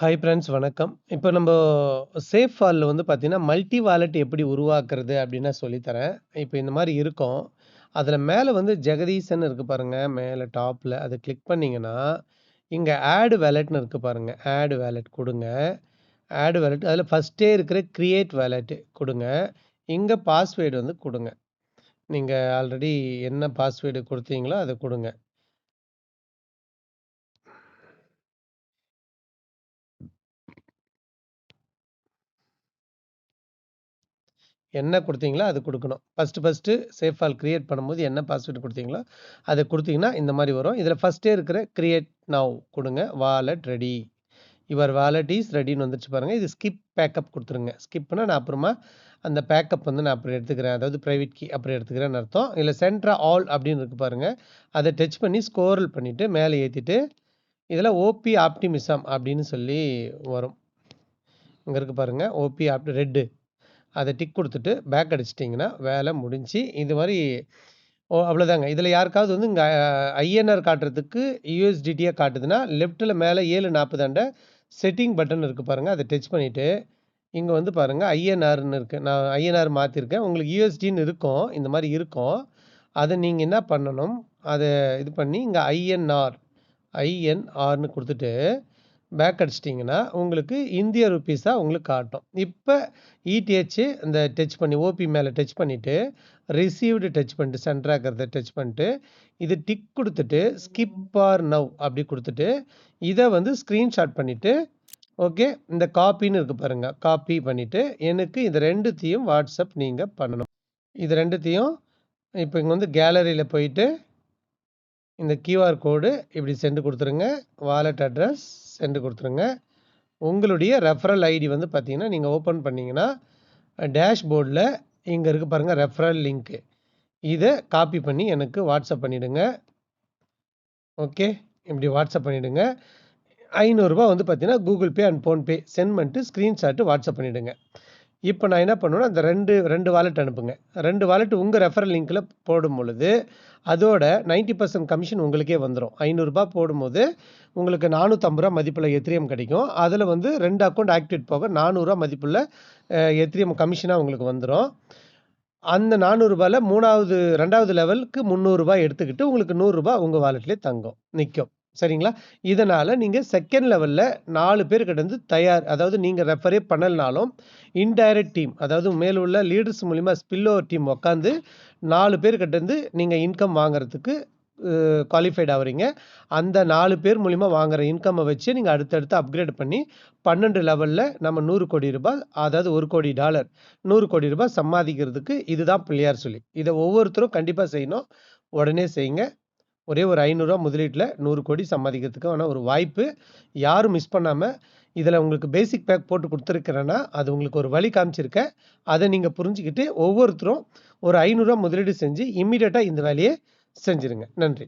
Hi friends வணக்கம். இப்போ நம்ம சேஃப் ஃபாலில் வந்து பார்த்தீங்கன்னா, மல்டி வாலெட் எப்படி உருவாக்குறது அப்படின்னு சொல்லித்தரேன். இப்போ இந்த மாதிரி இருக்கும். அதில் மேலே வந்து ஜெகதீசன் இருக்குது பாருங்கள் மேலே டாப்பில் அதை கிளிக் பண்ணிங்கன்னா இங்கே ஆடு வேலெட்னு இருக்குது பாருங்கள் ஆடு வேலெட் கொடுங்க. ஆடு வேலெட் அதில் ஃபஸ்ட்டே இருக்கிற க்ரியேட் வேலெட்டு கொடுங்க. இங்கே பாஸ்வேர்டு வந்து கொடுங்க. நீங்கள் ஆல்ரெடி என்ன பாஸ்வேர்டு கொடுத்தீங்களோ அதை கொடுங்க. என்ன கொடுத்தீங்களோ அது கொடுக்கணும் first first SafePal create பண்ணும்போது என்ன பாஸ்வேர்டு கொடுத்தீங்களோ அதை கொடுத்தீங்கன்னா இந்த மாதிரி வரும். இதில் ஃபர்ஸ்ட்டே இருக்கிற க்ரியேட் நவ் கொடுங்க wallet ready. Your wallet is ரெடின்னு வந்துருச்சு பாருங்கள் இது ஸ்கிப் பேக்கப் கொடுத்துருங்க ஸ்கிப்னா நான் அப்புறமா அந்த பேக்கப் வந்து நான் அப்புறம் எடுத்துக்கிறேன். அதாவது ப்ரைவேட் கீ அப்புறம் எடுத்துக்கிறேன்னு அர்த்தம். இல்லை சென்ட்ரா ஆல் அப்படின்னு இருக்கு பாருங்கள் அதை டச் பண்ணி ஸ்கோரல் பண்ணிவிட்டு மேலே ஏற்றிட்டு இதில் ஓபி ஆப்டிமிசம் அப்படின்னு சொல்லி வரும். இங்கே இருக்கு பாருங்கள் ஓபி ஆப்டி ரெட்டு. அதை டிக் கொடுத்துட்டு பேக் அடிச்சிட்டிங்கன்னா வேலை முடிஞ்சு இது மாதிரி ஓ அவ்வளோதாங்க. இதில் யாருக்காவது வந்து இங்கே ஐஎன்ஆர் காட்டுறதுக்கு யூஎஸ்டிடியாக காட்டுதுன்னா, லெஃப்ட்டில் மேலே ஏழு நாற்பதாண்டை செட்டிங் பட்டன் இருக்குது பாருங்கள் அதை டச் பண்ணிவிட்டு இங்கே வந்து பாருங்கள் ஐஎன்ஆர்னு இருக்குது நான் ஐஎன்ஆர் மாற்றிருக்கேன் உங்களுக்கு யுஎஸ்டின்னு இருக்கும். இந்த மாதிரி இருக்கும். அதை நீங்கள் என்ன பண்ணணும், அதை இது பண்ணி இங்கே ஐஎன்ஆர் ஐஎன்ஆர்னு கொடுத்துட்டு பேக் அடிச்சிட்டிங்கன்னா உங்களுக்கு இந்திய ருப்பீஸாக உங்களுக்கு காட்டும். இப்போ இடிஹெச்சு இந்த டச் பண்ணி ஓபி மேலே டச் பண்ணிவிட்டு ரிசீவ்டு டச் பண்ணிட்டு சென்டரா இருக்கிறத டச் பண்ணிட்டு, இது டிக் கொடுத்துட்டு ஸ்கிப் ஆர் நவ் அப்படி கொடுத்துட்டு இதை வந்து ஸ்க்ரீன்ஷாட் பண்ணிவிட்டு ஓகே. இந்த காப்பின்னு இருக்கு பாருங்கள் காப்பி பண்ணிவிட்டு எனக்கு இது ரெண்டுத்தையும் வாட்ஸ்அப் நீங்கள் பண்ணணும். இது ரெண்டுத்தையும் இப்போ இங்கே வந்து கேலரியில் போயிட்டு, இந்த கியூஆர் கோடு இப்படி சென்று கொடுத்துருங்க. வாலெட் அட்ரஸ் சென்று கொடுத்துருங்க. உங்களுடைய ரெஃபரல் ஐடி வந்து பார்த்தீங்கன்னா, நீங்கள் ஓப்பன் பண்ணிங்கன்னா டேஷ்போர்டில் இங்கே இருக்குது பாருங்கள் ரெஃபரல் லிங்க்கு இதை காப்பி பண்ணி எனக்கு வாட்ஸ்அப் பண்ணிவிடுங்க ஓகே. இப்படி வாட்ஸ்அப் பண்ணிவிடுங்க ஐநூறுரூபா வந்து பார்த்தீங்கன்னா, Google Pay and PhonePe send பண்ணிட்டு ஸ்க்ரீன்ஷாட்டு வாட்ஸ்அப் பண்ணிடுங்க. இப்போ நான் என்ன பண்ணுவேன்னா, அந்த 2 2 வாலெட் அனுப்புங்க. ரெண்டு வாலெட் உங்கள் ரெஃபரல் லிங்கில் போடும் பொழுது, அதோட 90% கமிஷன் உங்களுக்கே வந்துரும். ரூ. 500 போடும்போது, உங்களுக்கு நானூற்றம்பது ரூபா மதிப்பில் எத்திரியம் கிடைக்கும். அதில் வந்து ரெண்டு அக்கௌண்ட் ஆக்டிவேட் போக நானூறுரூவா மதிப்புள்ள எத்திரியம் கமிஷனாக உங்களுக்கு வந்துடும் அந்த நானூறுரூபாவில் மூணாவது ரெண்டாவது லெவலுக்கு முந்நூறுரூபா எடுத்துக்கிட்டு, உங்களுக்கு நூறுரூபா உங்கள் வாலெட்லேயே தங்கும். நிற்கும் சரிங்களா? இதனால் நீங்கள் செகண்ட் லெவலில் நாலு பேர் கிடந்து தயார் அதாவது நீங்கள் ரெஃபரே பண்ணலனாலும், இன்டைரக்ட் டீம் அதாவது மேலுள்ள லீடர்ஸ் மூலிமா ஸ்பில்லோவர் டீம் உட்காந்து நாலு பேர் கிட்டேருந்து நீங்கள் இன்கம் வாங்குறதுக்கு குவாலிஃபைட் ஆகுறீங்க அந்த நாலு பேர் மூலிமா வாங்குற இன்கம்மை வச்சு நீங்கள் அடுத்தடுத்து அப்கிரேட் பண்ணி பன்னெண்டு லெவலில் நம்ம நூறு கோடி ரூபாய் அதாவது ஒரு கோடி டாலர் நூறு கோடி ரூபாய் சம்பாதிக்கிறதுக்கு இதுதான் பிள்ளையார் சொல்லி. இதை ஒவ்வொருத்தரும் கண்டிப்பாக செய்யணும். உடனே செய்யுங்க. ஒரே ஒரு ரூ. 500 முதலீட்ல 100,00,00,000 சம்பாதிக்கிறதுக்கான ஒரு வாய்ப்பு. யாரும் மிஸ் பண்ணாமல் இதில் உங்களுக்கு பேசிக் பேக் போட்டு கொடுத்துருக்குறேன்னா அது உங்களுக்கு ஒரு வழி காமிச்சிருக்கேன். அதை நீங்கள் புரிஞ்சுக்கிட்டு ஒவ்வொருத்தரும் ஒரு ஐநூறுரூவா முதலீடு செஞ்சு இம்மீடியட்டா இந்த வேலையை செஞ்சுருங்க. நன்றி.